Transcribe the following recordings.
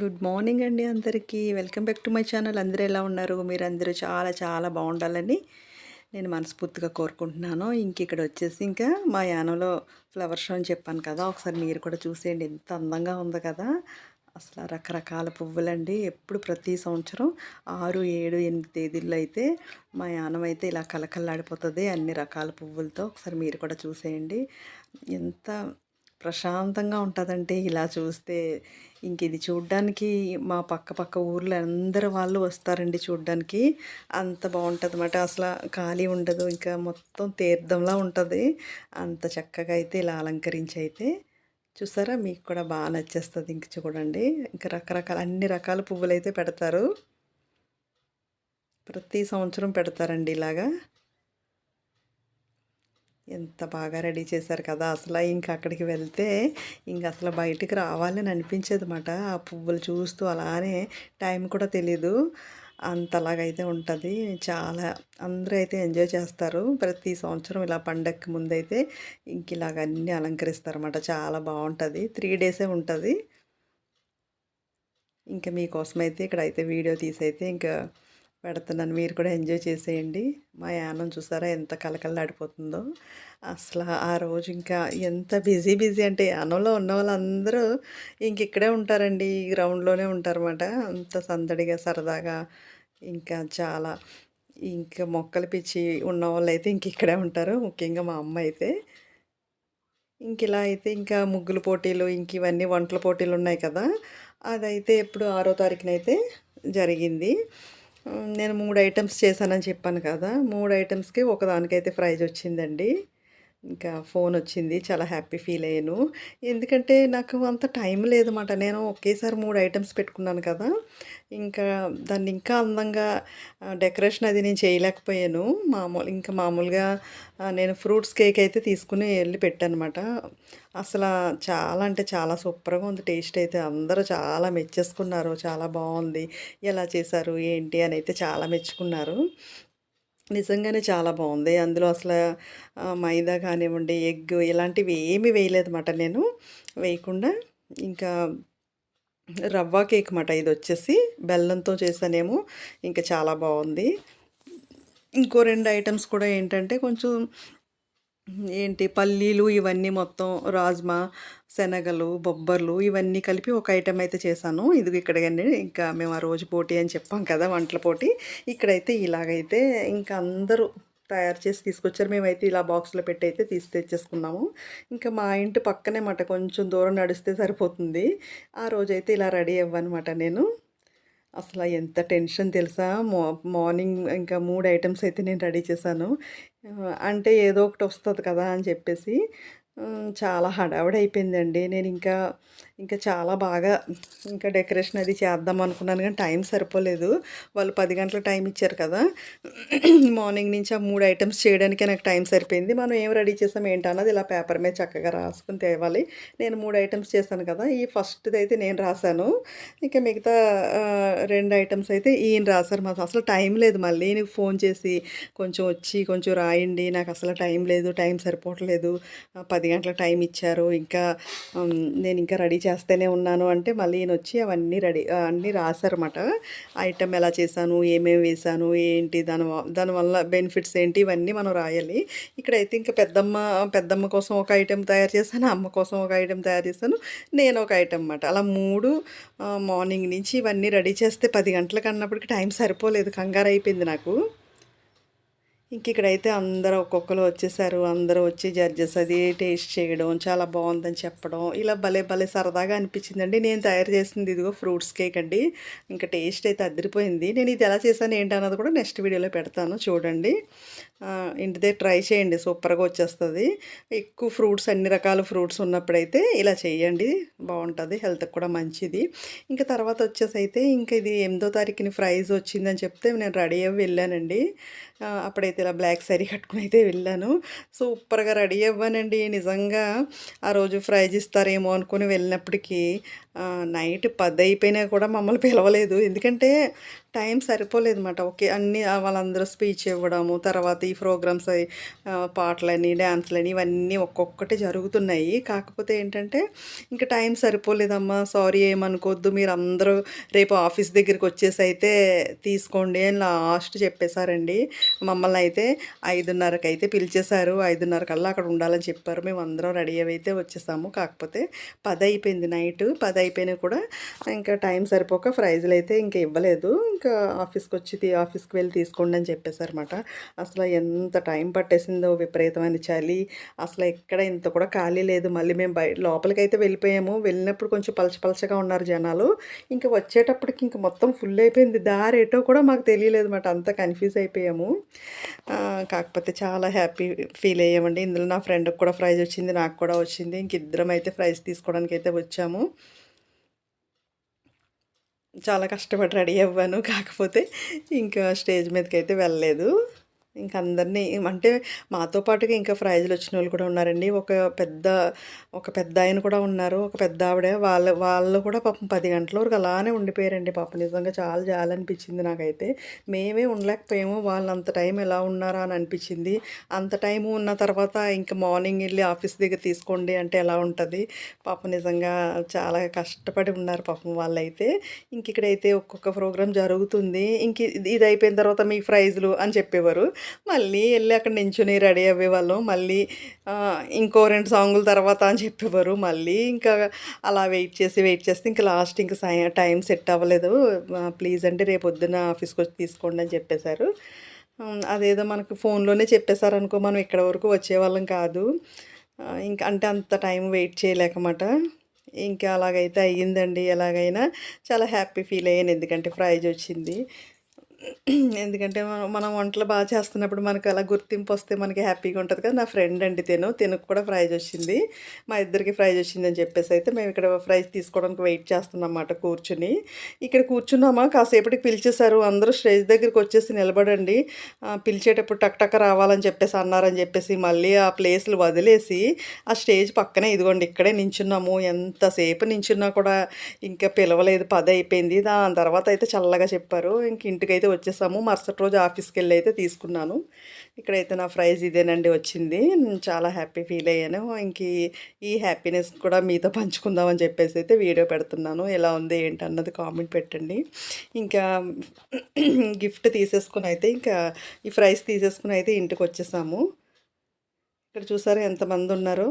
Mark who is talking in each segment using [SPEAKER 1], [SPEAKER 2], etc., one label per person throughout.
[SPEAKER 1] Good morning అండి అందరికీ. Welcome back to my channel అందరూ ఎలా ఉన్నారు? మీరందరూ చాలా చాలా బాగుండాలని నేను మనస్ఫూర్తిగా కోరుకుంటున్నాను. ఇంక ఇక్కడ వచ్చేసి ఇంకా మా యానంలో ఫ్లవర్ షో అని చెప్పాను కదా ఒకసారి మీరు కూడా చూసేయండి. ఎంత అందంగా ఉంది కదా. అసలు రకరకాల పువ్వులండి. ఎప్పుడు ప్రతి సంవత్సరం ఆరు ఏడు ఎనిమిది తేదీల్లో అయితే మా యానం అయితే ఇలా కలకల్లాడిపోతుంది అన్ని రకాల పువ్వులతో ఒకసారి మీరు కూడా చూసేయండి. ఎంత ప్రశాంతంగా ఉంటుందంటే ఇలా చూస్తే ఇంక ఇది చూడ్డానికి మా పక్క పక్క ఊర్లో అందరు వాళ్ళు వస్తారండి చూడ్డానికి. అంత బాగుంటుంది అన్నమాట అసలు ఖాళీ ఉండదు. ఇంకా మొత్తం తీర్థంలా ఉంటుంది. అంత చక్కగా అయితే ఇలా అలంకరించి అయితే చూసారా? మీకు కూడా బాగా నచ్చేస్తుంది ఇంక చూడండి. ఇంకా రకరకాల అన్ని రకాల పువ్వులు అయితే పెడతారు. ప్రతి సంవత్సరం పెడతారండి ఇలాగా. ఎంత బాగా రెడీ చేశారు కదా! అసలు ఇంక అక్కడికి వెళ్తే ఇంక అసలు బయటికి రావాలని అనిపించేది అనమాట ఆ పువ్వులు చూస్తూ అలానే టైం కూడా తెలీదు. అంతలాగైతే ఉంటుంది. చాలా అందరూ అయితే ఎంజాయ్ చేస్తారు. ప్రతి సంవత్సరం ఇలా పండగకి ముందైతే ఇంక ఇలాగ అన్నీ అలంకరిస్తారు అనమాట చాలా బాగుంటుంది. త్రీ డేసే ఉంటుంది. ఇంకా మీకోసమైతే ఇక్కడైతే వీడియో తీసైతే ఇంకా పెడుతున్నాను. మీరు కూడా ఎంజాయ్ చేసేయండి. మా యానం చూసారా ఎంత కలకలలాడిపోతుందో అసలు ఆ రోజు ఇంకా ఎంత బిజీ బిజీ అంటే యానంలో ఉన్న వాళ్ళందరూ ఇంక ఇక్కడే ఉంటారండి. ఈ గ్రౌండ్లోనే ఉంటారన్నమాట. అంత సందడిగా సరదాగా ఇంకా చాలా ఇంకా మొక్కలు పిచ్చి ఉన్న వాళ్ళు అయితే ఇంక ఇక్కడే ఉంటారు. ముఖ్యంగా మా అమ్మ అయితే. ఇంక ఇలా అయితే ఇంకా ముగ్గుల పోటీలు ఇంక ఇవన్నీ వంటల పోటీలు ఉన్నాయి కదా. అదైతే ఎప్పుడు ఆరో తారీఖునైతే జరిగింది. నేను మూడు ఐటమ్స్ చేశానని చెప్పాను కదా. మూడు ఐటమ్స్కి ఒకదానికైతే ప్రైజ్ వచ్చిందండి. ఇంకా ఫోన్ వచ్చింది. చాలా హ్యాపీ ఫీల్ అయ్యాను. ఎందుకంటే నాకు అంత టైం లేదన్నమాట. నేను ఒకేసారి మూడు ఐటమ్స్ పెట్టుకున్నాను కదా. ఇంకా దాన్ని ఇంకా అందంగా డెకరేషన్ అది నేను చేయలేకపోయాను. మామూలు ఇంకా మామూలుగా నేను ఫ్రూట్స్ కేక్ అయితే తీసుకుని వెళ్ళి పెట్టానమాట అసలు చాలా అంటే చాలా సూపర్గా ఉంది. టేస్ట్ అయితే అందరూ చాలా మెచ్చేసుకున్నారు. చాలా బాగుంది. ఎలా చేశారు? ఏంటి? అని అయితే చాలా మెచ్చుకున్నారు. నిజంగానే చాలా బాగుంది అందులో అసలు మైదా కానివ్వండి ఎగ్ ఇలాంటివి ఏమీ వేయలేదన్నమాట నేను. వేయకుండా ఇంకా రవ్వ కేక్ మాట ఇది వచ్చేసి బెల్లంతో చేసానేమో ఇంకా చాలా బాగుంది ఇంకో రెండు ఐటమ్స్ కూడా ఏంటంటే కొంచెం ఏంటి పల్లీలు ఇవన్నీ మొత్తం రాజ్మా శనగలు బొబ్బర్లు ఇవన్నీ కలిపి ఒక ఐటెం అయితే చేశాను. ఇది ఇక్కడ ఇంకా మేము ఆ రోజు పోటీ అని చెప్పాం కదా వంటల పోటీ. ఇక్కడైతే ఇలాగైతే ఇంకా అందరూ తయారు చేసి తీసుకొచ్చారు. మేమైతే ఇలా బాక్స్లో పెట్టి అయితే తీసి తెచ్చేసుకున్నాము. ఇంకా మా ఇంటి పక్కనే మాట కొంచెం దూరం నడిస్తే సరిపోతుంది. ఆ రోజైతే ఇలా రెడీ అవ్వనమాట నేను. అసలు ఎంత టెన్షన్ తెలుసా? మా మార్నింగ్ ఇంకా మూడు ఐటమ్స్ అయితే నేను రెడీ చేశాను. అంటే ఏదో ఒకటి వస్తుంది కదా అని చెప్పేసి చాలా హడావిడి అయిపోయిందండి నేను ఇంకా ఇంకా చాలా బాగా ఇంకా డెకరేషన్ అది చేద్దాం అనుకున్నాను కానీ టైం సరిపోలేదు. వాళ్ళు పది గంటల టైం ఇచ్చారు కదా. మార్నింగ్ నుంచి ఆ మూడు ఐటమ్స్ చేయడానికే నాకు టైం సరిపోయింది. మనం ఏం రెడీ చేసాం ఏంటన్నది ఇలా పేపర్ మీద చక్కగా రాసుకుని తేవాలి. నేను మూడు ఐటమ్స్ చేశాను కదా. ఈ ఫస్ట్ది అయితే నేను రాశాను. ఇంకా మిగతా రెండు ఐటమ్స్ అయితే ఈయన రాశారు. మాకు అసలు టైం లేదు మళ్ళీ. నీకు ఫోన్ చేసి కొంచెం వచ్చి కొంచెం రాయండి. నాకు అసలు టైం లేదు టైం సరిపోవట్లేదు. పది పది గంటల టైం ఇచ్చారు. ఇంకా నేను ఇంకా రెడీ చేస్తూనే ఉన్నాను. అంటే మళ్ళీ ఈయన వచ్చి అవన్నీ రెడీ అన్నీ రాశారన్నమాట. ఐటమ్ ఎలా చేశాను ఏమేమి వేశాను ఏంటి దాని దానివల్ల బెనిఫిట్స్ ఏంటి ఇవన్నీ మనం రాయాలి. ఇక్కడైతే ఇంకా పెద్దమ్మ పెద్దమ్మ కోసం ఒక ఐటెం తయారు చేశాను అమ్మ కోసం ఒక ఐటెం తయారు చేశాను నేను ఒక ఐటెం అన్నమాట. అలా మూడు మార్నింగ్ నుంచి ఇవన్నీ రెడీ చేస్తే పది గంటలకు అన్నప్పటికి టైం సరిపోలేదు. కంగారు అయిపోయింది నాకు. ఇంక ఇక్కడైతే అందరూ ఒక్కొక్కరు వచ్చేసారు. అందరూ వచ్చి జడ్జెస్ అది టేస్ట్ చేయడం చాలా బాగుందని చెప్పడం. ఇలా భలే భలే సరదాగా అనిపించిందండి. నేను తయారు చేసింది ఇదిగో ఫ్రూట్స్ కేక్ అండి. ఇంకా టేస్ట్ అయితే అదిరిపోయింది. నేను ఇది ఎలా చేశాను ఏంటన్నది కూడా నెక్స్ట్ వీడియోలో పెడతాను. చూడండి. ఇంటిదే ట్రై చేయండి. సూపర్గా వచ్చేస్తుంది. ఎక్కువ ఫ్రూట్స్ అన్ని రకాల ఫ్రూట్స్ ఉన్నప్పుడైతే ఇలా చేయండి. బాగుంటుంది. హెల్త్కి కూడా మంచిది. ఇంకా తర్వాత వచ్చేసి అయితే ఇంకా ఇది ఎనిమిదో తారీఖుని ప్రైజ్ వచ్చిందని చెప్తే నేను రెడీ అయ్యి వెళ్ళానండి. అప్పుడైతే ఇలా బ్లాక్ శారీ కట్టుకుని అయితే వెళ్ళాను. సూపర్గా రెడీ అవ్వానండి. నిజంగా ఆ రోజు ప్రైజ్ ఇస్తారేమో అనుకుని వెళ్ళినప్పటికీ నైట్ పది అయిపోయినా కూడా మమ్మల్ని పిలవలేదు. ఎందుకంటే టైం సరిపోలేదన్నమాట. ఓకే. అన్నీ వాళ్ళందరూ స్పీచ్ ఇవ్వడము, తర్వాత ఈ ప్రోగ్రామ్స్ పాటలని, డ్యాన్స్లని ఇవన్నీ ఒక్కొక్కటి జరుగుతున్నాయి. కాకపోతే ఏంటంటే, ఇంకా టైం సరిపోలేదమ్మా సారీ ఏమనుకోవద్దు మీరందరూ రేపు ఆఫీస్ దగ్గరికి వచ్చేసి అయితే తీసుకోండి అని లాస్ట్ చెప్పేశారండి మమ్మల్ని అయితే ఐదున్నరకు అయితే పిలిచేశారు. 5:30 కల్లా అక్కడ ఉండాలని చెప్పారు. మేము అందరం రెడీ అయితే వచ్చేసాము. కాకపోతే పది అయిపోయింది నైట్ పది అయిపోయినా కూడా ఇంకా టైం సరిపోక ప్రైజులయితే ఇంక ఇవ్వలేదు. ఇంకా ఆఫీస్కి వచ్చి ఆఫీస్‌కి వెళ్ళి తీసుకోండి అని చెప్పేసారన్నమాట. అసలు ఎంత టైం పట్టేసిందో విపరీతమైన చలి. అసలు ఎక్కడ ఇంత కూడా ఖాళీ లేదు. మళ్ళీ మేము బయ లోపలికైతే వెళ్ళిపోయాము. వెళ్ళినప్పుడు కొంచెం పలచ పలచగా ఉన్నారు జనాలు. ఇంకా వచ్చేటప్పటికి ఇంక మొత్తం ఫుల్ అయిపోయింది. దారి ఏటో కూడా మాకు తెలియలేదు అనమాట అంత కన్‌ఫ్యూజ్ అయిపోయాము. కాకపోతే చాలా హ్యాపీ ఫీల్ అయ్యామండి. ఇందులో నా ఫ్రెండ్‌కి కూడా ప్రైజ్ వచ్చింది. నాకు కూడా వచ్చింది. ఇంక ఇద్దరం అయితే ప్రైజ్ తీసుకోవడానికి అయితే వచ్చాము. చాలా కష్టపడి రెడీ అవ్వాను. కాకపోతే ఇంకా స్టేజ్ మీదకైతే వెళ్ళలేదు. ఇంక అందరినీ అంటే మాతో పాటుగా ఇంకా ప్రైజులు వచ్చిన వాళ్ళు కూడా ఉన్నారండి. ఒక పెద్ద ఒక పెద్దాయన కూడా ఉన్నారు. ఒక పెద్దావిడ వాళ్ళ వాళ్ళు కూడా పాపం పది గంటల వరకు అలానే ఉండిపోయారండి పాపం. నిజంగా చాలా జాలనిపించింది నాకైతే. మేమే ఉండలేకపోయాము. వాళ్ళంత టైం ఎలా ఉన్నారా అని అనిపించింది. అంత టైం ఉన్న తర్వాత ఇంక మార్నింగ్ వెళ్ళి ఆఫీస్ దగ్గర తీసుకోండి అంటే ఎలా ఉంటుంది పాపం నిజంగా చాలా కష్టపడి ఉన్నారు పాపం వాళ్ళైతే. ఇంక ఇక్కడైతే ఒక్కొక్క ప్రోగ్రాం జరుగుతుంది. ఇంక ఇది ఇది అయిపోయిన తర్వాత మీకు ప్రైజులు అని చెప్పేవారు. మళ్ళీ వెళ్ళి అక్కడ నించుని రెడీ అయ్యేవాళ్ళం మళ్ళీ ఇంకో రెండు సాంగుల తర్వాత అని చెప్పేవారు. మళ్ళీ ఇంకా అలా వెయిట్ చేసి, వెయిట్ చేస్తే ఇంక లాస్ట్ ఇంకా సై టైం సెట్ అవ్వలేదు. ప్లీజ్ అండి ఆఫీస్కి వచ్చి తీసుకోండి అని చెప్పేసారు. అదేదో మనకు ఫోన్‌లోనే చెప్పేశారనుకో మనం ఇక్కడ వరకు వచ్చేవాళ్ళం కాదు. ఇంకా అంటే అంత టైం వెయిట్ చేయలేకమాట. ఇంకా అలాగైతే అయ్యిందండి. ఎలాగైనా చాలా హ్యాపీ ఫీల్ అయ్యాను. ఎందుకంటే ప్రైజ్ వచ్చింది. ఎందుకంటే మనం వంటలు బాగా చేస్తున్నప్పుడు మనకు అలా గుర్తింపు వస్తే మనకి హ్యాపీగా ఉంటుంది కదా! నా ఫ్రెండ్ అండి తిను. తినకు కూడా ప్రైజ్ వచ్చింది. మా ఇద్దరికి ప్రైజ్ వచ్చిందని చెప్పేసి అయితే మేము ఇక్కడ ప్రైజ్ తీసుకోవడానికి వెయిట్ చేస్తున్నామన్నమాట కూర్చుని ఇక్కడ కూర్చున్నామా కాసేపటికి పిలిచేశారు అందరూ స్టేజ్ దగ్గరికి వచ్చేసి నిలబడండి. పిలిచేటప్పుడు టక్ టక్ రావాలని చెప్పేసి అన్నారని చెప్పేసి మళ్ళీ ఆ ప్లేస్‌లు వదిలేసి ఆ స్టేజ్ పక్కనే ఇదిగోండి ఇక్కడే నించున్నాము. ఎంతసేపు నించున్నా కూడా ఇంకా పిలవలేదు. పది అయిపోయింది. దాని తర్వాత అయితే చల్లగా చెప్పారు. ఇంక ఇంటికైతే వచ్చేసాము. మరుసటి రోజు ఆఫీస్కి వెళ్ళి అయితే తీసుకున్నాను. ఇక్కడైతే నా ప్రైజ్ ఇదేనండి వచ్చింది. చాలా హ్యాపీ ఫీల్ అయ్యాను. ఇంక ఈ హ్యాపీనెస్ కూడా మీతో పంచుకుందామని చెప్పేసి అయితే వీడియో పెడుతున్నాను. ఎలా ఉంది ఏంటి అన్నది కామెంట్ పెట్టండి. ఇంకా గిఫ్ట్ తీసేసుకుని అయితే ఇంకా ఈ ప్రైజ్ తీసేసుకుని అయితే ఇంటికి వచ్చేసాము ఇక్కడ చూసారా ఎంతమంది ఉన్నారు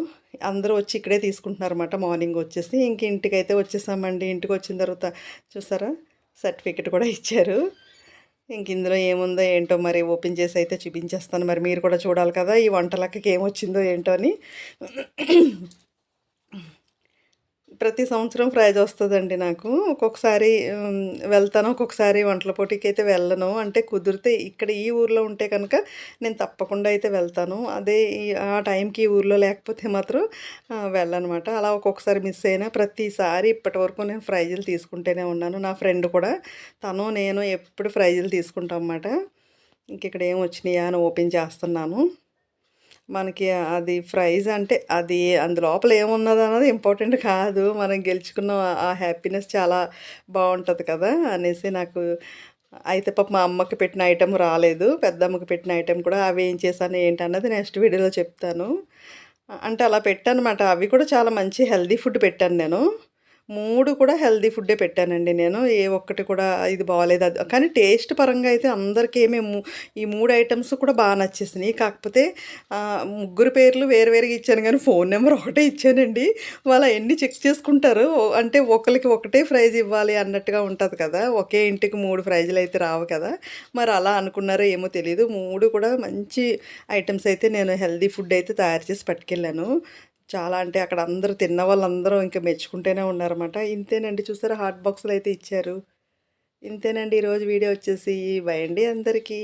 [SPEAKER 1] అందరూ వచ్చి ఇక్కడే తీసుకుంటున్నారన్నమాట మార్నింగ్ వచ్చేసి. ఇంక ఇంటికి అయితే వచ్చేసామండి. ఇంటికి వచ్చిన తర్వాత చూసారా సర్టిఫికేట్ కూడా ఇచ్చారు. ఇంక ఇందులో ఏముందో ఏంటో మరి ఓపెన్ చేసి అయితే చూపించేస్తాను. మరి మీరు కూడా చూడాలి కదా! ఈ వంటలక్కకి ఏమొచ్చిందో ఏంటో అని. ప్రతి సంవత్సరం ప్రైజ్ వస్తుందండి నాకు. ఒక్కొక్కసారి వెళ్తాను. ఒక్కొక్కసారి వంటల పోటీకైతే వెళ్ళను. అంటే కుదిరితే ఇక్కడ ఈ ఊర్లో ఉంటే కనుక నేను తప్పకుండా అయితే వెళ్తాను. అదే ఆ టైంకి ఈ ఊర్లో లేకపోతే మాత్రం వెళ్ళనమాట. అలా ఒక్కొక్కసారి మిస్ అయినా ప్రతిసారి ఇప్పటివరకు నేను ప్రైజులు తీసుకుంటూనే ఉన్నాను. నా ఫ్రెండ్ కూడా తను, నేను ఎప్పుడు ప్రైజులు తీసుకుంటాం అన్నమాట. ఇంక ఇక్కడ ఏం వచ్చినాయా అని ఓపెన్ చేస్తున్నాను. మనకి అది ప్రైజ్ అంటే అది అందులోపల ఏమున్నదన్నది ఇంపార్టెంట్ కాదు. మనం గెలుచుకున్న ఆ హ్యాపీనెస్ చాలా బాగుంటుంది కదా! అనేసి నాకు అయితే పాప మా అమ్మకి పెట్టిన ఐటెం రాలేదు. పెద్దమ్మకి పెట్టిన ఐటెం కూడా అవి ఏం చేశాను ఏంటన్నది నెక్స్ట్ వీడియోలో చెప్తాను. అంటే అలా పెట్టానమాట. అవి కూడా చాలా మంచి హెల్దీ ఫుడ్ పెట్టాను నేను. మూడు కూడా హెల్తీ ఫుడ్డే పెట్టానండి నేను. ఏ ఒక్కటి కూడా ఇది బాగాలేదు అది కానీ టేస్ట్ పరంగా అయితే అందరికీ ఏమేమి ఈ మూడు ఐటమ్స్ కూడా బాగా నచ్చేసినాయి. కాకపోతే ముగ్గురు పేర్లు వేరు వేరుగా ఇచ్చాను కానీ ఫోన్ నెంబర్ ఒకటే ఇచ్చానండి. వాళ్ళు అవన్నీ చెక్ చేసుకుంటారు. అంటే ఒకరికి ఒకటే ప్రైజ్ ఇవ్వాలి అన్నట్టుగా ఉంటుంది కదా! ఒకే ఇంటికి మూడు ప్రైజులు అయితే రావు కదా! మరి అలా అనుకున్నారో ఏమో తెలియదు మూడు కూడా మంచి ఐటమ్స్ అయితే నేను హెల్దీ ఫుడ్ అయితే తయారు చేసి పట్టుకెళ్ళాను. చాలా అంటే అక్కడ అందరూ తిన్న వాళ్ళందరూ ఇంకా మెచ్చుకుంటూనే ఉన్నారన్నమాట. ఇంతేనండి చూసారా హాట్ బాక్సులు అయితే ఇచ్చారు. ఇంతేనండి ఈరోజు వీడియో వచ్చేసి బయండి అందరికీ.